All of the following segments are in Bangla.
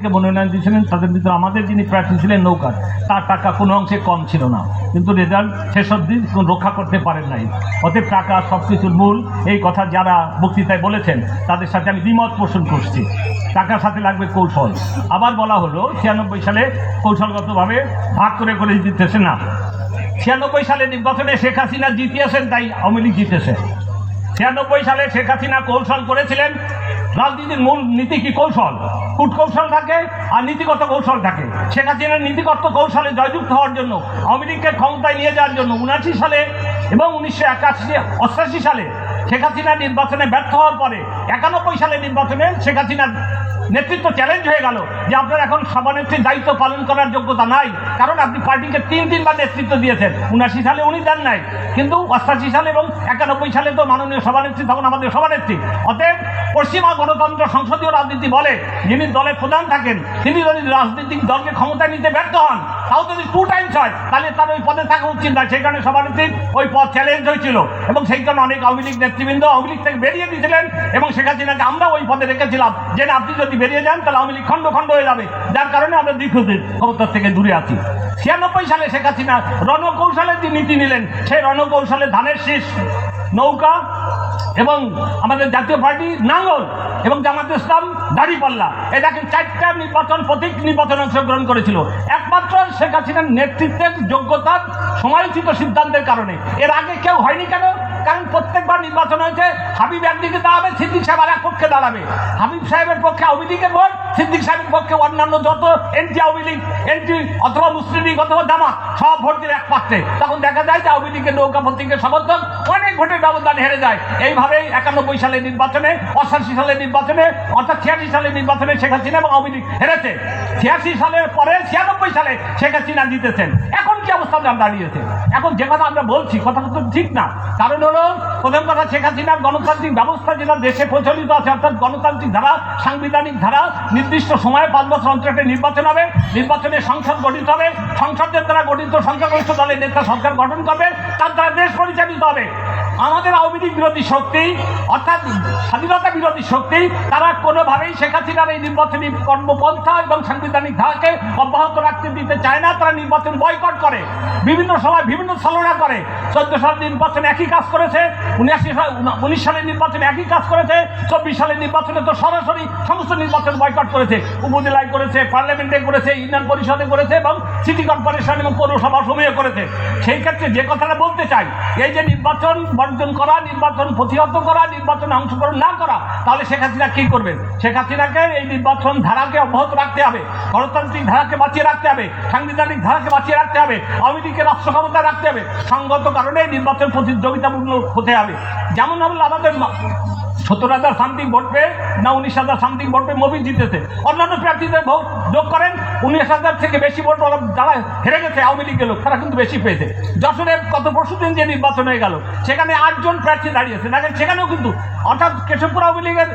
মনোনয়ন দিয়েছিলেন, তাদের ভিতরে আমাদের যিনি প্রার্থী ছিলেন নৌকার তার টাকা কোনো অংশে কম ছিল না। কিন্তু রেজাল্ট শেষ অবধি রক্ষা করতে পারেন নাই। অতএব টাকা সব কিছুর মূল, এই কথা যারা বক্তৃতায় বলেছেন, তাদের সাথে আমি দ্বিমত পোষণ করছি। টাকার সাথে লাগবে কৌশল। আবার বলা হলো, ছিয়ানব্বই সালে কৌশলগতভাবে ভাগ করে করে জিতেছে না। ছিয়ানব্বই সালে নির্বাচনে শেখ হাসিনা জিতিয়েছেন, তাই আওয়ামী লীগ জিতেছে। ছিয়ানব্বই সালে শেখ হাসিনা কৌশল করেছিলেন, রাজনীতির মূল নীতি কি কৌশল? কূট কৌশল থাকে আর নীতিগত কৌশল থাকে। শেখ হাসিনার নীতিগত কৌশলে জয়যুক্ত হওয়ার জন্য, আওয়ামী লীগকে ক্ষমতায় নিয়ে যাওয়ার জন্য উনআশি সালে এবং উনিশশো একাশি, অষ্টাশি সালে শেখ হাসিনা নির্বাচনে ব্যর্থ হওয়ার পরে, একানব্বই সালে নির্বাচনে শেখ হাসিনার নেতৃত্ব চ্যালেঞ্জ হয়ে গেল যে আপনার এখন সভানেত্রীর দায়িত্ব পালন করার যোগ্যতা নাই। কারণ আপনি পার্টিকে তিন তিনবার নেতৃত্ব দিয়েছেন। উনাশি সালে উনি দেন নাই। কিন্তু অষ্টাশি সালে এবং একানব্বই সালে তো মাননীয় সভানেত্রী তখন আমাদের সভানেত্রী। অতএব পশ্চিমা গণতন্ত্র সংসদীয় রাজনীতি বলে যিনি দলের প্রধান থাকেন, তিনি যদি রাজনৈতিক দলকে ক্ষমতায় নিতে ব্যর্থ হন, তাও যদি টু টাইমস হয়, তাহলে তার ওই পদে থাকা উচিত নয়। সেই কারণে সবার উচিত ওই পদ চ্যালেঞ্জ হয়েছিল। এবং সেই কারণে অনেক আওয়ামী লীগ নেতৃবৃন্দ আওয়ামী লীগ থেকে বেরিয়ে দিয়েছিলেন এবং শেখ হাসিনাকে আমরা ওই পদে রেখেছিলাম। যে আপনি যদি বেরিয়ে যান, তাহলে আওয়ামী লীগ খণ্ড খণ্ড হয়ে যাবে। যার কারণে আমরা দীর্ঘদিন ক্ষমতার থেকে দূরে আছি। ছিয়ানব্বই সালে শেখ হাসিনা রণকৌশলের যে নীতি নিলেন, সেই রণকৌশলে ধানের শীষ, নৌকা এবং আমাদের জাতীয় পার্টি নাঙ্গল এবং জামাত ইসলাম দাড়িপাল্লা এ দেখেন চারটা নির্বাচন, প্রতীক নির্বাচন অংশগ্রহণ করেছিল। একমাত্র শেখ হাসিনার নেতৃত্বের যোগ্যতার সমালোচিত সিদ্ধান্তের কারণে। এর আগে কেউ হয়নি কেন? কারণ প্রত্যেকবার নির্বাচন হয়েছে, হাবিব একদিকে দাঁড়াবে, সিদ্দিক সাহেব আর এক পক্ষে দাঁড়াবে। হাবিব সাহেবের পক্ষে আওয়ামী লীগের ভোট, সিদ্দিক সাহেবের পক্ষে অন্যান্য যত এনটি আওয়ামী লীগ, এনটি অথবা মুসলিম লীগ অথবা জামাত, সব ভোট দিলে এক পাত্রে তখন দেখা যায় যে আওয়ামী লীগের নৌকা প্রতীকের সমর্থক অনেক ভোটের ব্যবধান হেরে যায়। এইভাবেই একানব্বই সালের নির্বাচনে অষ্টাশি সালের নির্বাচনে, অর্থাৎ ছিয়াশি সালের নির্বাচনে শেখ হাসিনা এবং আওয়ামী লীগ হেরেছে। ছিয়াশি সালের পরে ছিয়ানব্বই সালে শেখ হাসিনা জিতেছেন। এখন কি অবস্থা দাঁড়িয়েছে? এখন যে কথা আমরা বলছি কথা তো ঠিক না। কারণ প্রথম কথা শেখ হাসিনার গণতান্ত্রিক ব্যবস্থা যেটা দেশে প্রচলিত আছে, অর্থাৎ গণতান্ত্রিক ধারা, সাংবিধানিক ধারা, নির্দিষ্ট সময়ে পাঁচ বছর অন্তর একটা নির্বাচন হবে, নির্বাচনে সংসদ গঠিত হবে, সংসদের দ্বারা গঠিত সংখ্যাগরিষ্ঠ দলের নেতা সরকার গঠন করবে, তার দ্বারা দেশ পরিচালিত হবে। আমাদের আওয়ামী লীগ বিরোধী শক্তি, অর্থাৎ স্বাধীনতা বিরোধী শক্তি, তারা কোনোভাবেই শেখ হাসিনার এই নির্বাচনী কর্মপন্থা এবং সাংবিধানিক ধারাকে অব্যাহত রাখতে দিতে চায় না, তারা নির্বাচন বয়কট করে। বিভিন্ন সময় বিভিন্ন ছলনা করে। চোদ্দ সাল নির্বাচনে একই কাজ করেছে। উনিশাশি সাল, উনিশ সালের নির্বাচনে একই কাজ করেছে। চব্বিশ সালের নির্বাচনে তো সরাসরি সমস্ত নির্বাচন বয়কট করেছে। উপজেলায় করেছে পার্লামেন্টে করেছে, ইউনিয়ন পরিষদে করেছে এবং সিটি কর্পোরেশন এবং পৌরসভা সমূহে করেছে। সেই ক্ষেত্রে যে কথাটা বলতে চাই, এই যে নির্বাচন বর্জন করা, নির্বাচন প্রতিহত করা, নির্বাচনে অংশগ্রহণ না করা, তাহলে শেখ হাসিনা কি করবেন? শেখ হাসিনাকে এই নির্বাচন ধারাকে অব্যাহত রাখতে হবে, গণতান্ত্রিক ধারাকে বাঁচিয়ে রাখতে হবে, সাংবিধানিক ধারাকে বাঁচিয়ে রাখতে হবে, আওয়ামী লীগকে রাষ্ট্র ক্ষমতা রাখতে হবে। সঙ্গত কারণে নির্বাচন প্রতিযোগিতামূলক হতে হবে যেমন হলো আমাদের সত্তর হাজার সামথিং ভোট পেয়ে না উনিশ হাজার সামথিং ভোট পেয়ে মোবিল জিতেছে। অন্যান্য প্রার্থীদের ভোট যোগ করেন, উনিশ হাজার থেকে বেশি ভোট ওরা যারা হেরে গেছে, আওয়ামী লীগের লোক, তারা কিন্তু বেশি পেয়েছে। যশোরে গত পরশু দিন যে নির্বাচন হয়ে গেল, সেখানে আটজন প্রার্থী দাঁড়িয়েছে। দেখেন সেখানেও কিন্তু, অর্থাৎ কেশবপুর আওয়ামী লীগের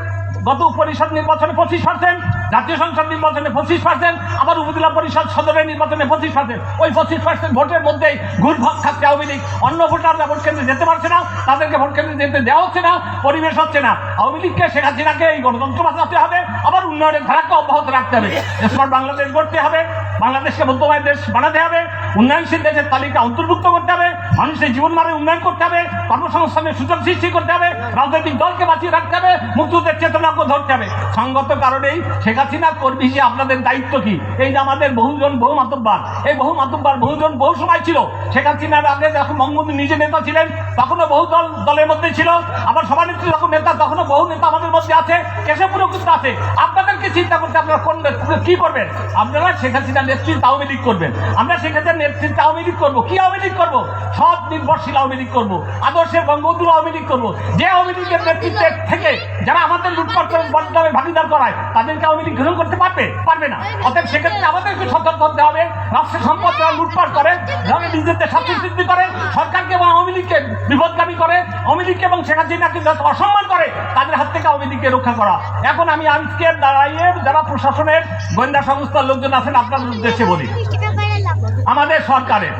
গত পরিষদ নির্বাচনে পঁচিশ পার্সেন্ট জাতীয় সংসদ নির্বাচনে পঁচিশ পার্সেন্ট আবার উপজেলা পরিষদ সদরের নির্বাচনে পঁচিশ পার্সেন্ট ওই পঁচিশ পার্সেন্ট ভোটের মধ্যেই ঘুরভাগ থাকতে আওয়ামী লীগ। অন্য ভোটাররা ভোট কেন্দ্রে যেতে পারছে না, তাদেরকে ভোট কেন্দ্রে যেতে দেওয়া হচ্ছে না, পরিবেশ হচ্ছে না। আওয়ামী লীগকে শেখ হাসিনাকে এই গণতন্ত্র বাঁচাতে হবে, আবার উন্নয়নের ধারাকে অব্যাহত রাখতে হবে। স্মার্ট বাংলাদেশ গড়তে হবে। বাংলাদেশকে বৌদ্ধময় দেশ বানাতে হবে, উন্নয়নশীল দেশের তালিকা অন্তর্ভুক্ত করতে হবে, মানুষের জীবন মানের উন্নয়ন করতে হবে, কর্মসংস্থানের সুযোগ সৃষ্টি করতে হবে, রাজনৈতিক দলকে বাঁচিয়ে রাখতে হবে, মুক্তিযুদ্ধের চেতনাকে ধরতে হবে। সঙ্গত কারণেই শেখ হাসিনার কর্মী হিসেবে আপনাদের দায়িত্ব কি? এই যে আমাদের বহুজন বহু মাতব্বার এই বহু মাতব্বার বহুজন বহু সময় ছিল। শেখ হাসিনার আগে যখন বঙ্গবন্ধু নিজে নেতা ছিলেন, তখনও বহু দল, দলের মধ্যে ছিল। আবার সভানেত্রী যখন নেতা, তখনও বহু নেতা আমাদের মধ্যে আছে। কেশবপুরেও কিন্তু আছে। আপনাদেরকে চিন্তা করতে আপনারা কোন কি করবেন? আপনারা শেখ হাসিনার নেতৃত্বে আওয়ামী লীগ করবেন। আমরা হাসিনার নেতৃত্বে আওয়ামী লীগ করব। কি আওয়ামী লীগ করব? সৎ, নির্ভরশীল আওয়ামী লীগ করব। আদর্শের বঙ্গবন্ধুর আওয়ামী লীগ করব। যে আওয়ামী লীগের নেতৃত্বে থেকে যারা আমাদের লুটপাট করে বদনামে ভাগিদার করায়, তাদেরকে আওয়ামী লীগ গ্রহণ করতে পারবে? পারবে না। অতএব সেক্ষেত্রে আমাদেরকে সতর্ক হতে হবে। রাষ্ট্রের সম্পদ যারা লুটপাট করে, যারা নিজেদের স্বার্থ সিদ্ধি করে, সরকারকে এবং আওয়ামী লীগকে বিপদগামী করে, আওয়ামী লীগকে এবং শেখ হাসিনাকে অসম্মান করে, তাদের হাত থেকে আওয়ামী লীগকে রক্ষা করা। এখন আমি আজকে দাঁড়াইয়ে যারা প্রশাসনের, গোয়েন্দা সংস্থার লোকজন আছেন, আপনাদের উদ্দেশ্যে বলি। আমাদের সরকারের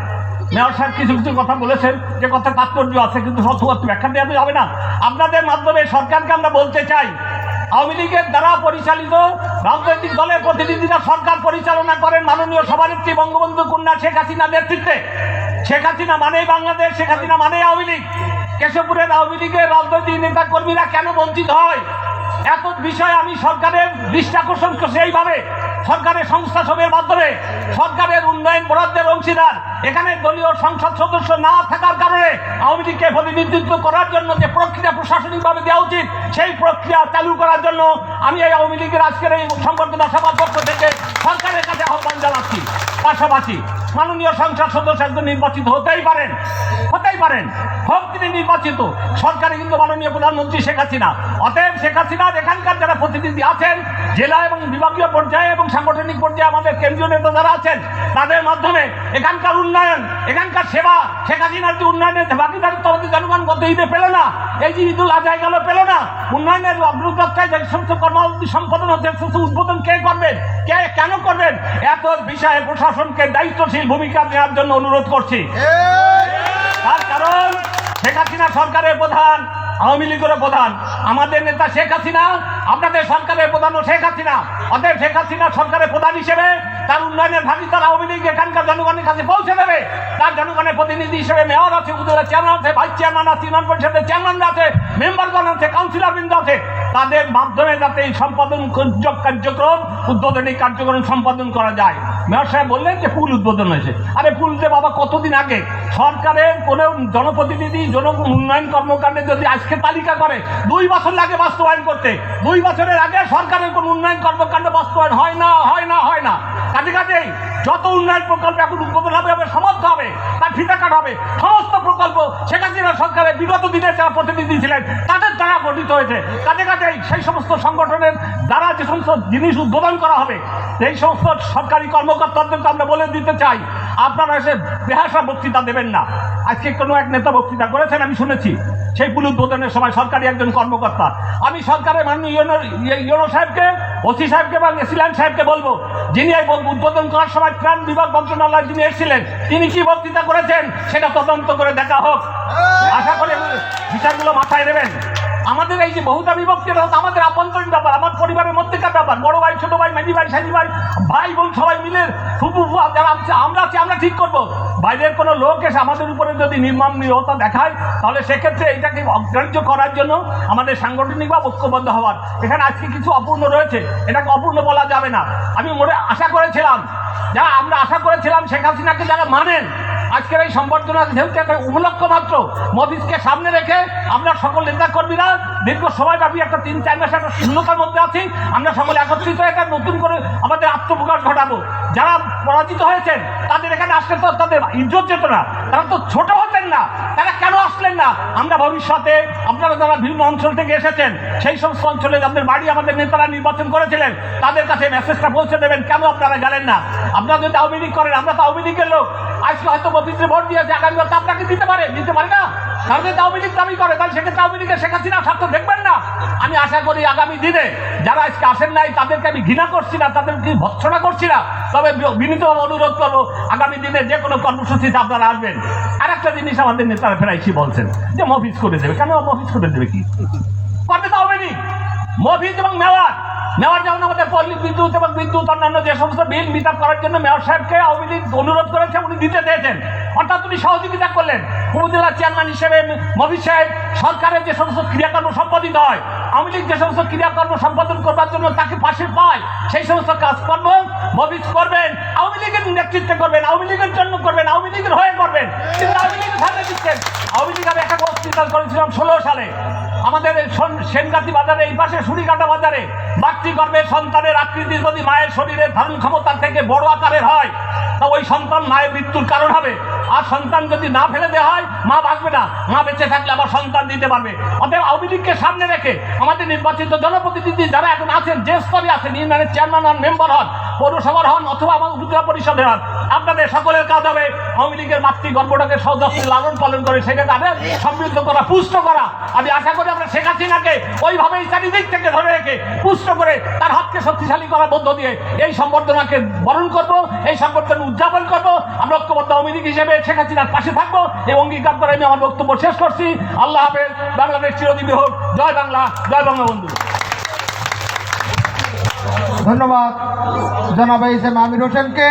মেয়র সাহেব কিছু কিছু কথা বলেছেন, যে কথা তাৎপর্য আছে, কিন্তু সত্যবাদ ব্যাখ্যা দেওয়া হবে না। আপনাদের মাধ্যমে সরকারকে আমরা বলতে চাই, আওয়ামী লীগের দ্বারা পরিচালিত রাজনৈতিক দলের প্রতিনিধিরা সরকার পরিচালনা করেন মাননীয় সভানেত্রী বঙ্গবন্ধু কন্যা শেখ হাসিনা নেতৃত্বে। শেখ হাসিনা মানেই বাংলাদেশ, শেখ হাসিনা মানেই আওয়ামী লীগ। কেশবপুরের আওয়ামী লীগের রাজনৈতিক নেতা কর্মীরা কেন বঞ্চিত হয়? এত বিষয় আমি সরকারের দৃষ্টি আকর্ষণ করছি এইভাবে। সরকারের সংস্থা সবের মাধ্যমে সরকারের উন্নয়ন বরাদ্দের অংশীদার এখানে দলীয় সংসদ সদস্য না থাকার কারণে আওয়ামী লীগকে প্রতিনিধিত্ব করার জন্য যে প্রক্রিয়া প্রশাসনিকভাবে দেওয়া উচিত, সেই প্রক্রিয়া চালু করার জন্য আমি এই আওয়ামী লীগের আজকের এই সংবর্ধনা সভার পক্ষ থেকে সরকারের কাছে আহ্বান জানাচ্ছি। পাশাপাশি মাননীয় সংসদ সদস্য একজন নির্বাচিত হতেই পারেন হতেই পারেন। হোক তিনি নির্বাচিত, সরকারে কিন্তু মাননীয় প্রধানমন্ত্রী শেখ হাসিনা। অতএব শেখ হাসিনার এখানকার যারা প্রতিনিধি আছেন, জেলা এবং বিভাগীয় পর্যায়ে এবং সাংগঠনিক পর্যায়ে আমাদের কেন্দ্রীয় নেতা যারা আছেন, তাদের মাধ্যমে এখানকার উন্নয়ন। এখানকার সেবা শেখ হাসিনার যে উন্নয়নের ভাগিদারিত্ব আমাদের জনগণ গত ঈদে পেল না এই যে ঈদুল আজহায় গেল পেল না। উন্নয়নের অগ্রযাত্রায় যে সমস্ত কর্মসূচি সম্পাদন হচ্ছে সমস্ত উদ্বোধন কে করবেন? কে কেন করবেন? এত বিষয়ে প্রশাসনকে দায়িত্বশীল ভূমিকা নেওয়ার জন্য অনুরোধ করছি। তার কারণ শেখ হাসিনা সরকারের প্রধান আওয়ামী লীগের প্রধান। আমাদের নেতা শেখ হাসিনা, আপনাদের সরকারের প্রধানও শেখ হাসিনা। অতএব শেখ হাসিনা সরকারের প্রধান হিসেবে তার উন্নয়নের ভাগিদার আওয়ামী লীগ, এখানকার জনগণের কাছে পৌঁছে দেবে। তার জনগণের প্রতিনিধি হিসেবে মেয়র আছে, উপজেলা চেয়ারম্যান আছে ভাইস চেয়ারম্যান আছে ইউনিয়ন পরিষদের চেয়ারম্যান আছে মেম্বারগণ আছে কাউন্সিলর বৃন্দ আছে। তাদের মাধ্যমে যাতে এই সম্পাদন কার্য- কার্যক্রম, উদ্বোধনী কার্যক্রম সম্পাদন করা যায়। মেয়র সাহেব বললেন যে পুল উদ্বোধন হয়েছে। আরে পুল যে বাবা, কতদিন আগে? সরকারের কোনো জনপ্রতিনিধি, জন উন্নয়ন কর্মকাণ্ডে যদি আজকে তালিকা করে, দুই বছর লাগে বাস্তবায়ন করতে। দুই বছরের আগে সরকারের কোনো উন্নয়ন কর্মকাণ্ড বাস্তবায়ন হয় না হয় না হয় না। কাজে কাজেই যত উন্নয়ন প্রকল্প এখন উদ্বোধন হবে হবে, সমর্থ হবে, তার ফিতা কাট হবে। সমস্ত প্রকল্প হাসিনা সরকারের বিগত দিনে যারা প্রতিনিধি ছিলেন, তাদের দ্বারা গঠিত হয়েছে। কাজে কাজেই সেই সমস্ত সংগঠনের দ্বারা যে সমস্ত জিনিস উদ্বোধন করা হবে, সেই সমস্ত সরকারি কর্মকর্তাদেরকে আমরা বলে দিতে চাই, আপনারা এসে বেহাসা বক্তৃতা দেবেন না। আজকে কোনো এক নেতা বক্তৃতা করেছেন, আমি শুনেছি, সেই পুল উদ্বোধনের সময় সরকারি একজন কর্মকর্তা। আমি সরকারের মাননীয় ইউনো সাহেবকে, ওসি সাহেবকে এবং এসিল্যান্ড সাহেবকে বলব, যিনি এই উদ্বোধন করার সময় ত্রাণ বিভাগ মন্ত্রণালয় যিনি এসেছিলেন, তিনি কি বক্তৃতা করেছেন? সেটা তদন্ত করে দেখা হোক। আশা করি বিচারগুলো মাথায় নেবেন। আমাদের এই যে বহুতা বিভক্তি আমাদের আভ্যন্তরীণ ব্যাপার, আমার পরিবারের মধ্যেকার ব্যাপার, বড় ভাই, ছোট ভাই মাঝি ভাই সাজি ভাই ভাই বোন সবাই মিলে ফুপু যারা আমরা আছি, আমরা ঠিক করব। বাইরের কোনো লোক এসে আমাদের উপরে যদি নির্মম নিরতা দেখায়, তাহলে সেক্ষেত্রে এটাকে অগ্রাহ্য করার জন্য আমাদের সাংগঠনিক বা ঐক্যবদ্ধ হওয়ার। এখানে আজকে কিছু অপূর্ণ রয়েছে, এটাকে অপূর্ণ বলা যাবে না। আমি মনে, আশা করেছিলাম, যারা আমরা আশা করেছিলাম শেখ হাসিনাকে যারা মানেন আজকের এই সম্বর্ধনা যেহেতু একটা উপলক্ষ মাত্র মফিজকে সামনে রেখে আমরা সকল নেতা কর্মীরা দীর্ঘ সময়ব্যাপী একটা তিন চার মাস একটা শূন্যতার মধ্যে আছি। আমরা সকলে একত্রিত হয়ে নতুন করে আমাদের আত্মপ্রকাশ ঘটাবো। যারা পরাজিত হয়েছেন, তাদের এখানে আসলে তো তাদের ইজ্জত যেত না তারা তো ছোট হতেন না। তারা কেন আসলেন না? আমরা ভবিষ্যতে আপনারা যারা বিভিন্ন অঞ্চল থেকে এসেছেন, সেই সমস্ত অঞ্চলে যাদের বাড়ি আমাদের নেতারা নির্বাচন করেছিলেন, তাদের কাছে মেসেজটা পৌঁছে দেবেন। কেন আপনারা গেলেন না? আপনারা যদি আওয়ামী লীগ করেন, আমরা তো আওয়ামী লীগের লোক। আজকে হয়তো মফিজে ভোট দিয়েছে আগামী তো আপনাকে দিতে পারে দিতে পারে না। তাহলে যদি আওয়ামী লীগ দাবি করে, তাহলে সেক্ষেত্রে আওয়ামী লীগের শেখ হাসিনা স্বার্থ দেখবেন না। আমি আশা করি আগামী দিনে যারা আজকে আসেন নাই, তাদেরকে আমি ঘৃণা করছি না, তাদেরকে ভৎসনা করছি না। তবে বিনীতভাবে অনুরোধ করব, আগামী দিনে যে কোনো কর্মসূচিতে আপনারা আসবেন। আর একটা জিনিস আমাদের নেতারা ফেরাইছি বলছেন, যে মফিজ করে দেবে। কেন মফিজ করে দেবে কি? করতে তো আওয়ামী লীগ। মফিজ এবং মেওয়ার। মেয়র যেমন আমাদের পল্লী বিদ্যুৎ এবং বিদ্যুৎ অন্যান্য যে সমস্ত বিল মিট করার জন্য মেয়র সাহেবকে আওয়ামী অনুরোধ করেছে, উনি দিতে চেয়েছেন। অর্থাৎ উনি সহযোগিতা করলেন। উপজেলা চেয়ারম্যান হিসেবে মফিজ সাহেব সরকারের যে সমস্ত ক্রিয়াকর্ম সম্পাদিত হয়, আওয়ামী লীগ যে সমস্ত ক্রিয়াকর্ম সম্পাদন করবার জন্য তাকে পাশে পায়, সেই সমস্ত কাজকর্ম মফিজ করবেন, আওয়ামী লীগের নেতৃত্বে করবেন, আওয়ামী লীগের জন্য করবেন, আওয়ামী লীগের হয়ে করবেন। কিন্তু আওয়ামী লীগের সামনে দিচ্ছেন। আওয়ামী লীগ বক্তৃতা করেছিলাম ষোলো সালে। আমাদের সেনগাতি বাজারে, এই পাশে সুরিকাটা বাজারে মাতৃগর্ভের সন্তানের আকৃতি যদি মায়ের শরীরের ধারণ ক্ষমতার থেকে বড় আকারের হয়, তা ওই সন্তান মায়ের মৃত্যুর কারণ হবে। আর সন্তান যদি না ফেলে দেওয়া হয়, মা বাঁচবে না। মা বেঁচে থাকলে আবার সন্তান দিতে পারবে। অতএব আওয়ামী লীগকে সামনে রেখে আমাদের নির্বাচিত জনপ্রতিনিধি যারা এখন আছেন, যে স্তরে আছেন, ইউনিয়নের চেয়ারম্যান হন, মেম্বার হন, পৌরসভার হন, অথবা আমার উপজেলা পরিষদের হন, আপনাদের সকলের কাজ হবে আওয়ামী লীগের মাতৃগর্ভটাকে সযত্নে লালন পালন করে সেটা তাদের সমৃদ্ধ করা, পুষ্ট করা। আমি আশা করি আমরা শেখ হাসিনাকে ওইভাবেই চারিদিক থেকে ধরে রেখে পুষ্ট করে তার হাতকে শক্তিশালী করার মধ্য দিয়ে এই সম্বর্ধনাকে বরণ করব, এই সম্বর্ধনা উদযাপন করব। আমরা ঐক্যবদ্ধ আওয়ামী লীগ হিসেবে শেখ হাসিনার পাশে থাকব এই অঙ্গীকার করে আমি আমার বক্তব্য শেষ করছি। আল্লাহ হাফেজ, বাংলাদেশ চিরজীবী হোক। জয় বাংলা জয় বাংলা বন্ধু। ধন্যবাদ। জনাব এম আমির হোসেনকে।